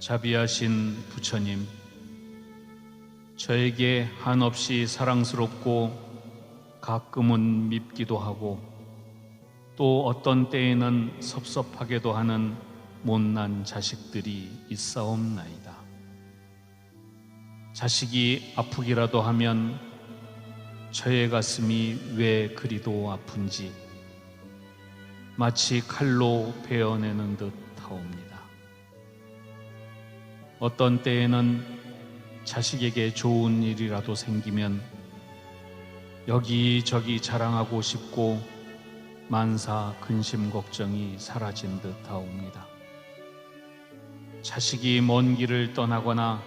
자비하신 부처님, 저에게 한없이 사랑스럽고 가끔은 밉기도 하고 또 어떤 때에는 섭섭하게도 하는 못난 자식들이 있사옵나이다. 자식이 아프기라도 하면 저의 가슴이 왜 그리도 아픈지 마치 칼로 베어내는 듯 하옵니다. 어떤 때에는 자식에게 좋은 일이라도 생기면 여기저기 자랑하고 싶고 만사 근심 걱정이 사라진 듯 하옵니다. 자식이 먼 길을 떠나거나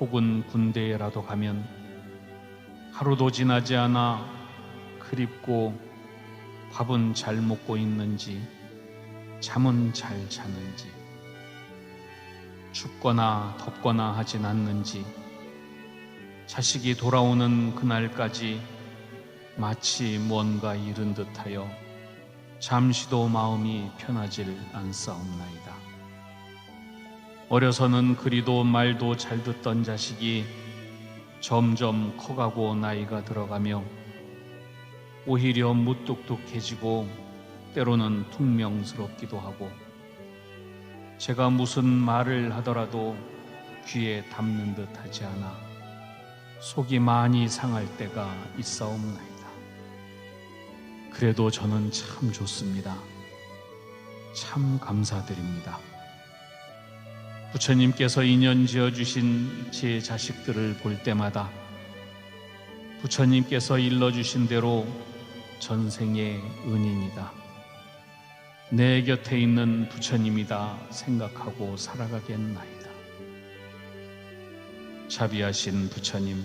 혹은 군대에라도 가면 하루도 지나지 않아 그립고 밥은 잘 먹고 있는지 잠은 잘 자는지 춥거나 덥거나 하진 않는지 자식이 돌아오는 그날까지 마치 뭔가 잃은 듯하여 잠시도 마음이 편하질 않사옵나이다. 어려서는 그리도 말도 잘 듣던 자식이 점점 커가고 나이가 들어가며 오히려 무뚝뚝해지고 때로는 퉁명스럽기도 하고 제가 무슨 말을 하더라도 귀에 담는 듯 하지 않아 속이 많이 상할 때가 있사옵나이다. 그래도 저는 참 좋습니다. 참 감사드립니다. 부처님께서 인연 지어 주신 제 자식들을 볼 때마다 부처님께서 일러 주신 대로 전생의 은인이다. 내 곁에 있는 부처님이다 생각하고 살아가겠나이다. 자비하신 부처님,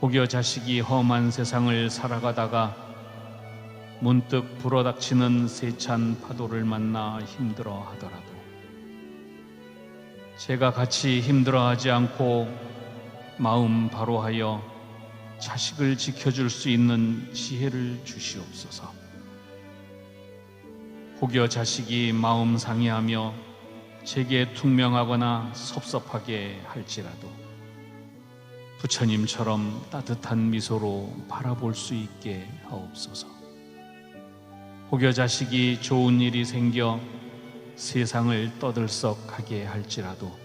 혹여 자식이 험한 세상을 살아가다가 문득 불어닥치는 세찬 파도를 만나 힘들어 하더라도 제가 같이 힘들어 하지 않고 마음 바로하여 자식을 지켜줄 수 있는 지혜를 주시옵소서. 혹여 자식이 마음 상해하며 제게 퉁명하거나 섭섭하게 할지라도 부처님처럼 따뜻한 미소로 바라볼 수 있게 하옵소서. 혹여 자식이 좋은 일이 생겨 세상을 떠들썩하게 할지라도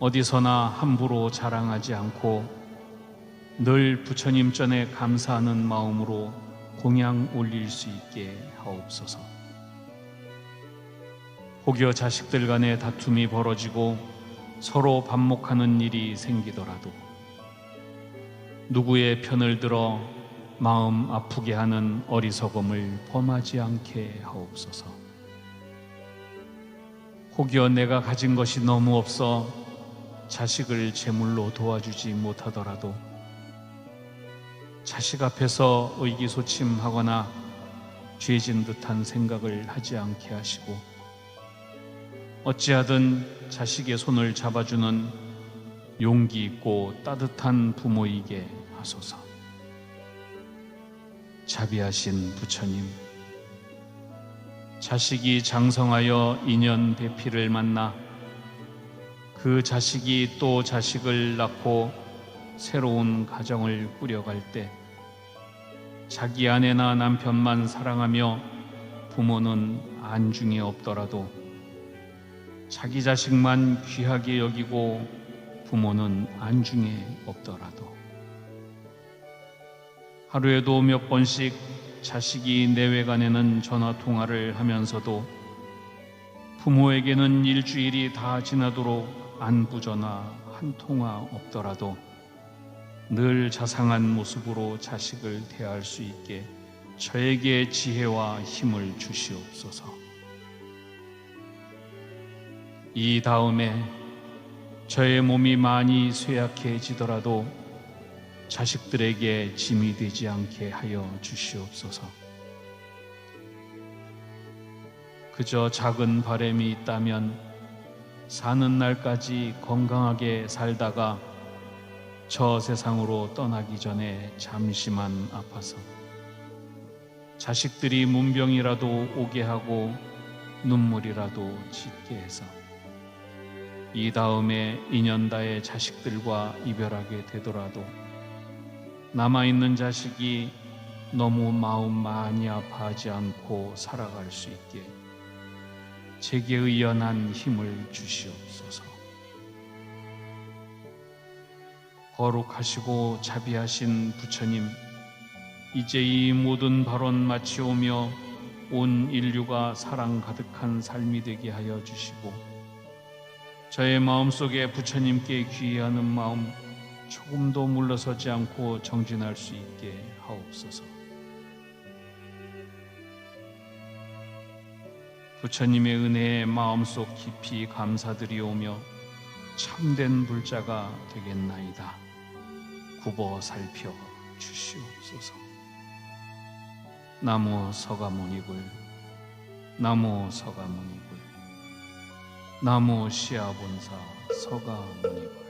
어디서나 함부로 자랑하지 않고 늘 부처님 전에 감사하는 마음으로 공양 올릴 수 있게 하옵소서. 혹여 자식들 간의 다툼이 벌어지고 서로 반목하는 일이 생기더라도 누구의 편을 들어 마음 아프게 하는 어리석음을 범하지 않게 하옵소서. 혹여 내가 가진 것이 너무 없어 자식을 제물로 도와주지 못하더라도 자식 앞에서 의기소침하거나 죄진 듯한 생각을 하지 않게 하시고 어찌하든 자식의 손을 잡아주는 용기 있고 따뜻한 부모이게 하소서. 자비하신 부처님, 자식이 장성하여 인연 배필을 만나 그 자식이 또 자식을 낳고 새로운 가정을 꾸려갈 때 자기 아내나 남편만 사랑하며 부모는 안중에 없더라도 자기 자식만 귀하게 여기고 부모는 안중에 없더라도. 하루에도 몇 번씩 자식이 내외간에는 전화 통화를 하면서도 부모에게는 일주일이 다 지나도록 안부 전화 한 통화 없더라도 늘 자상한 모습으로 자식을 대할 수 있게 저에게 지혜와 힘을 주시옵소서. 이 다음에 저의 몸이 많이 쇠약해지더라도 자식들에게 짐이 되지 않게 하여 주시옵소서. 그저 작은 바램이 있다면 사는 날까지 건강하게 살다가 저 세상으로 떠나기 전에 잠시만 아파서 자식들이 문병이라도 오게 하고 눈물이라도 짓게 해서 이 다음에 인연다의 자식들과 이별하게 되더라도 남아있는 자식이 너무 마음 많이 아파하지 않고 살아갈 수 있게 제게 의연한 힘을 주시옵소서. 거룩하시고 자비하신 부처님, 이제 이 모든 발언 마치오며 온 인류가 사랑 가득한 삶이 되게 하여 주시고 저의 마음속에 부처님께 귀의하는 마음 조금도 물러서지 않고 정진할 수 있게 하옵소서. 부처님의 은혜에 마음속 깊이 감사드리오며 참된 불자가 되겠나이다. 굽어 살펴 주시옵소서. 나무 서가모니불, 나무 서가모니불, 나무 시아본사 서가모니불.